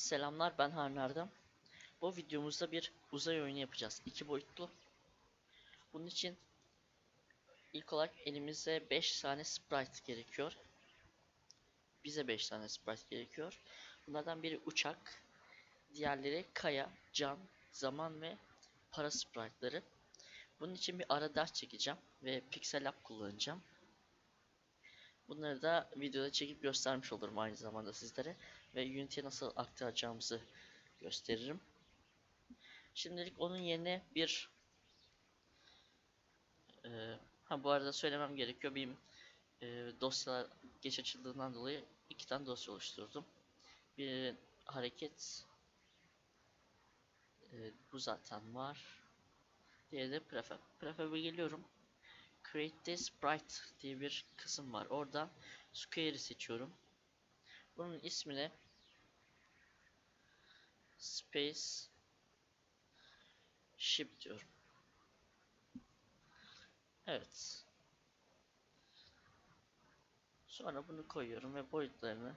Selamlar ben Harun Erdem. Bu videomuzda bir uzay oyunu yapacağız. iki boyutlu. Bunun için ilk olarak elimize 5 tane sprite gerekiyor. Bize 5 tane sprite gerekiyor. Bunlardan biri uçak, diğerleri kaya, can, zaman ve para sprite'ları. Bunun için bir ara ders çekeceğim ve Pixel Lab kullanacağım. Bunları da videoda çekip göstermiş olurum aynı zamanda sizlere ve Unity'ye nasıl aktaracağımızı gösteririm. Şimdilik onun yerine bir e, ha bu arada söylemem gerekiyor benim e, dosyalar geç açıldığından dolayı iki tane dosya oluşturdum. Bir hareket e, bu zaten var. Diğeri de prefab. Prefab'e geliyorum. Create Sprite diye bir kısım var. Oradan Square'i seçiyorum. Bunun ismine Space Ship diyorum. Evet. Sonra bunu koyuyorum ve boyutlarını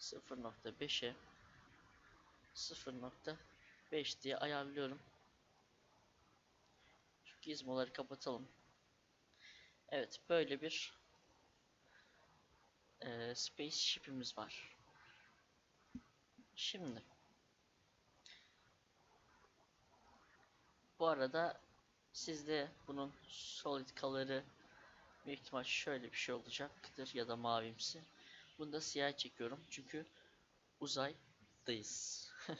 0.5'e 0.5 diye ayarlıyorum. Şu gizmoları kapatalım. Evet böyle bir e, space ship'imiz var. Şimdi bu arada sizde bunun solid color'ı büyük ihtimal şöyle bir şey olacaktır ya da mavimsi. Bunu da siyah çekiyorum çünkü uzaydayız.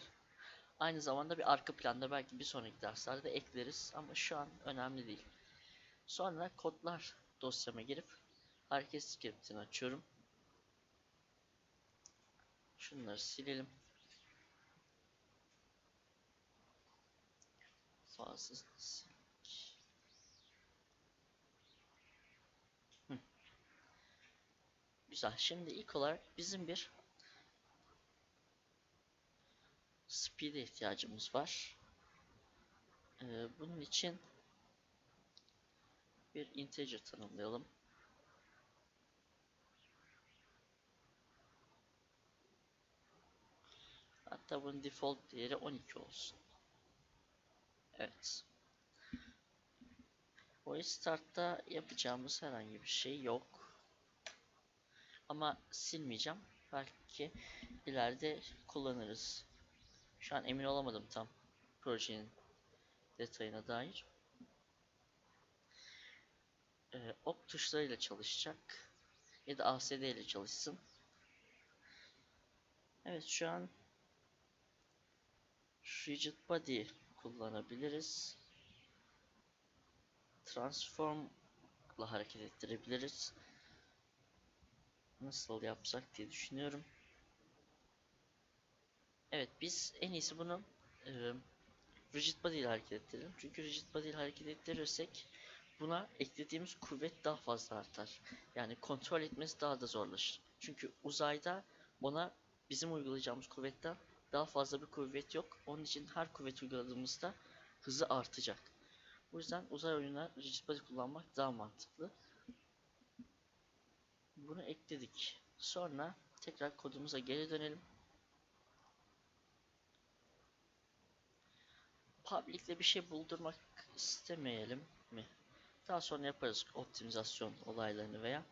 Aynı zamanda bir arka planda belki bir sonraki derslerde ekleriz ama şu an önemli değil. Sonra kodlar dosyama girip hareket scriptini açıyorum. Şunları silelim. Hı. Güzel. Şimdi ilk olarak bizim bir speed'e ihtiyacımız var. Ee, bunun için bir integer tanımlayalım. Hatta bunun default değeri 12 olsun. Evet. Voice start'ta yapacağımız herhangi bir şey yok. Ama silmeyeceğim. Belki ileride kullanırız. Şu an emin olamadım tam projenin detayına dair. Ee, ok tuşlarıyla çalışacak. Ya da ASD ile çalışsın. Evet şu an rigid body kullanabiliriz. Transform'la hareket ettirebiliriz. Nasıl yapsak diye düşünüyorum. Evet biz en iyisi bunu e, rigid body ile hareket ettirelim. Çünkü rigid body ile hareket ettirirsek buna eklediğimiz kuvvet daha fazla artar. Yani kontrol etmesi daha da zorlaşır. Çünkü uzayda ona bizim uygulayacağımız kuvvetten daha fazla bir kuvvet yok. Onun için her kuvvet uyguladığımızda hızı artacak. Bu yüzden uzay oyununa rigid kullanmak daha mantıklı. Bunu ekledik. Sonra tekrar kodumuza geri dönelim. Public'le bir şey buldurmak istemeyelim mi? Daha sonra yaparız optimizasyon olaylarını veya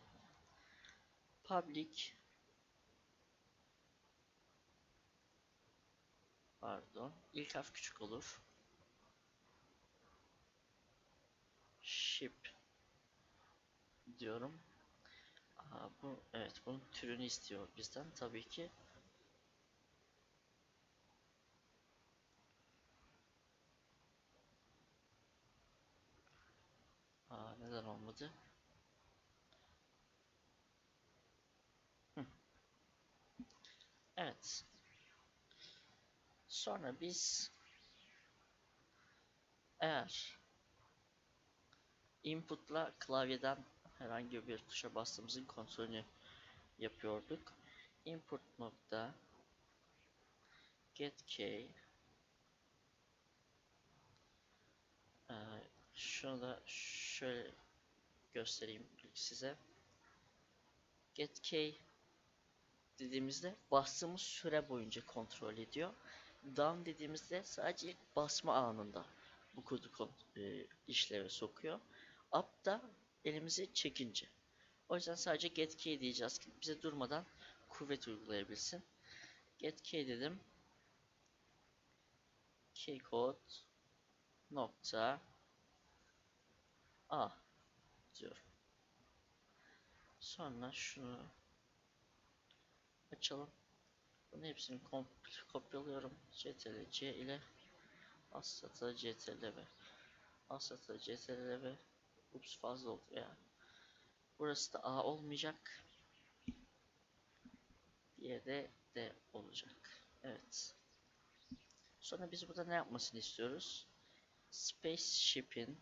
public Pardon. İlk harf küçük olur. Ship diyorum. Aha, bu evet bunun türünü istiyor bizden tabii ki. Neden olmadı? Evet. Sonra biz eğer input'la klavyeden herhangi bir tuşa bastığımızın kontrolünü yapıyorduk. Input nokta get key ee, şunu da şöyle göstereyim size. Get key dediğimizde bastığımız süre boyunca kontrol ediyor. Down dediğimizde sadece ilk basma anında bu kodu e, işleve sokuyor. Up da elimizi çekince. O yüzden sadece get key diyeceğiz ki bize durmadan kuvvet uygulayabilsin. Get key dedim. Key code nokta a diyorum. Sonra şunu açalım. Bunun hepsini kopyalıyorum. Ctrl C ile Asata Ctrl V. Asata Ctrl V. Ups fazla oldu ya. Burası da A olmayacak. Diğeri de D olacak. Evet. Sonra biz burada ne yapmasını istiyoruz? Spaceship'in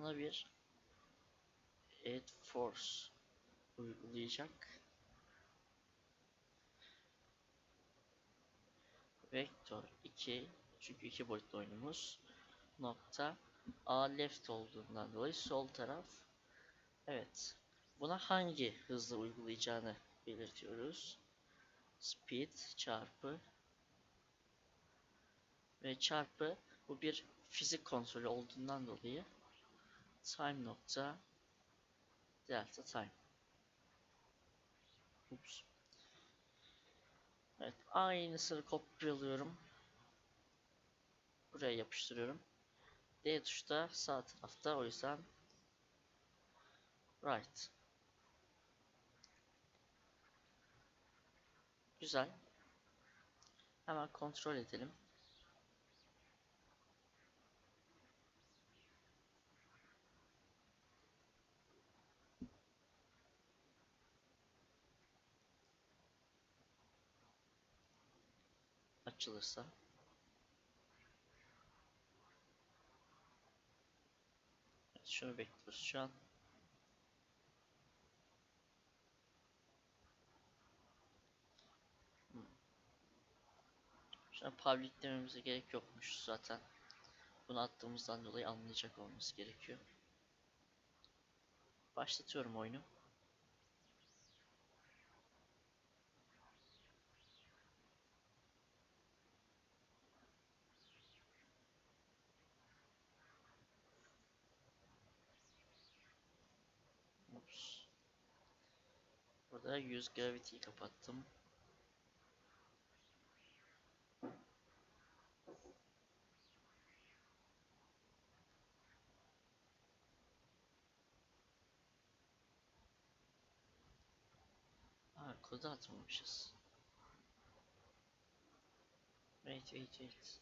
buna bir add force uygulayacak. Vektör 2 çünkü iki boyutlu oyunumuz. Nokta A left olduğundan dolayı sol taraf. Evet buna hangi hızla uygulayacağını belirtiyoruz. Speed çarpı ve çarpı bu bir fizik kontrolü olduğundan dolayı time nokta delta time. Ups. Evet aynısını kopyalıyorum buraya yapıştırıyorum. D tuşu da sağ tarafta o yüzden right. Güzel. Hemen kontrol edelim açılırsa. Evet, şunu bekliyoruz. Şu an. Şu an public dememize gerek yokmuş zaten. Bunu attığımızdan dolayı anlayacak olması gerekiyor. Başlatıyorum oyunu Ups. Burada 100 gravity'yi kapattım. Aa, kodu atmamışız. Wait wait wait.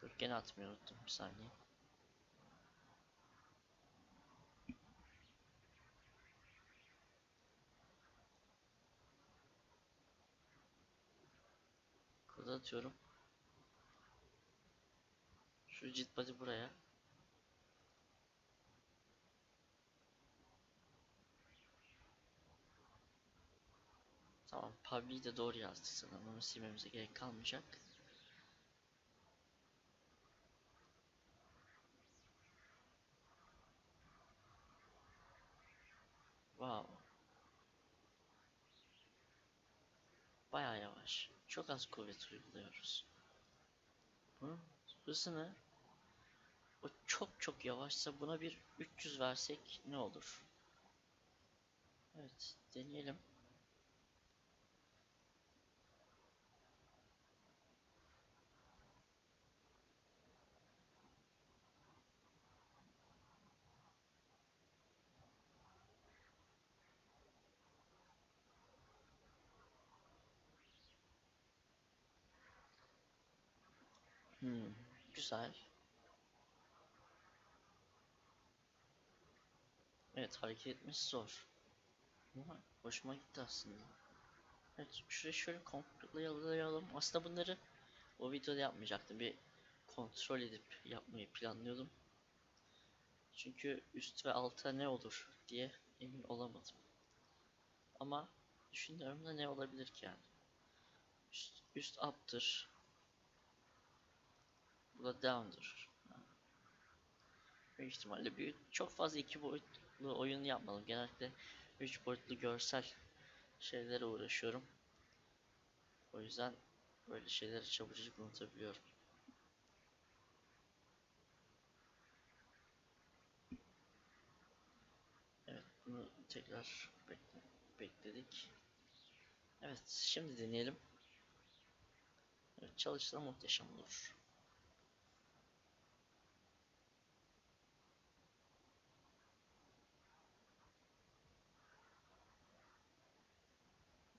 Dur gene atmayı bir saniye. Kodu atıyorum. Şu body buraya. Tamam, public'i de doğru yazdık sanırım. Onu silmemize gerek kalmayacak. Wow. Bayağı yavaş. Çok az kuvvet uyguluyoruz. Bunun hızını o çok çok yavaşsa buna bir 300 versek ne olur? Evet, deneyelim. Hmm, güzel. Evet, hareket etmesi zor. Ama hoşuma gitti aslında. Evet, şurayı şöyle komplelayalım. Aslında bunları o videoda yapmayacaktım. Bir kontrol edip yapmayı planlıyordum. Çünkü üst ve alta ne olur diye emin olamadım. Ama düşünüyorum da ne olabilir ki yani. Üst, üst up'tır. Down'dur. Büyük ihtimalle büyük çok fazla iki boyutlu oyun yapmadım. Genellikle üç boyutlu görsel şeylere uğraşıyorum. O yüzden böyle şeyleri çabucak unutabiliyorum. Evet bunu tekrar bekle bekledik. Evet şimdi deneyelim. Evet çalışsa muhteşem olur.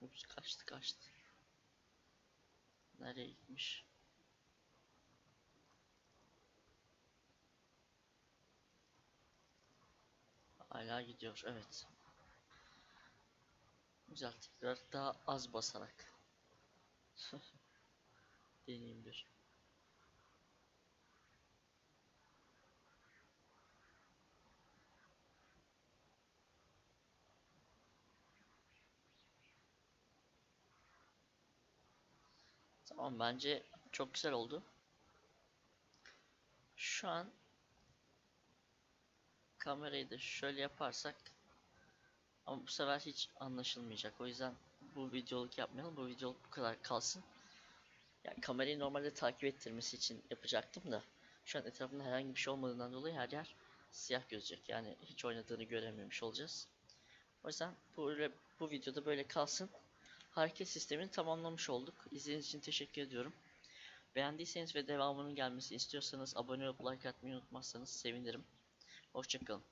Ups kaçtı kaçtı. Nereye gitmiş? Hala gidiyor evet. Güzel tekrar daha az basarak. Deneyim bir. Tamam bence çok güzel oldu. Şu an kamerayı da şöyle yaparsak ama bu sefer hiç anlaşılmayacak. O yüzden bu videoluk yapmayalım. Bu videoluk bu kadar kalsın. Yani kamerayı normalde takip ettirmesi için yapacaktım da şu an etrafında herhangi bir şey olmadığından dolayı her yer siyah gözecek. Yani hiç oynadığını görememiş olacağız. O yüzden böyle bu videoda böyle kalsın. Hareket sistemini tamamlamış olduk. İzlediğiniz için teşekkür ediyorum. Beğendiyseniz ve devamının gelmesini istiyorsanız abone olup like atmayı unutmazsanız sevinirim. Hoşçakalın.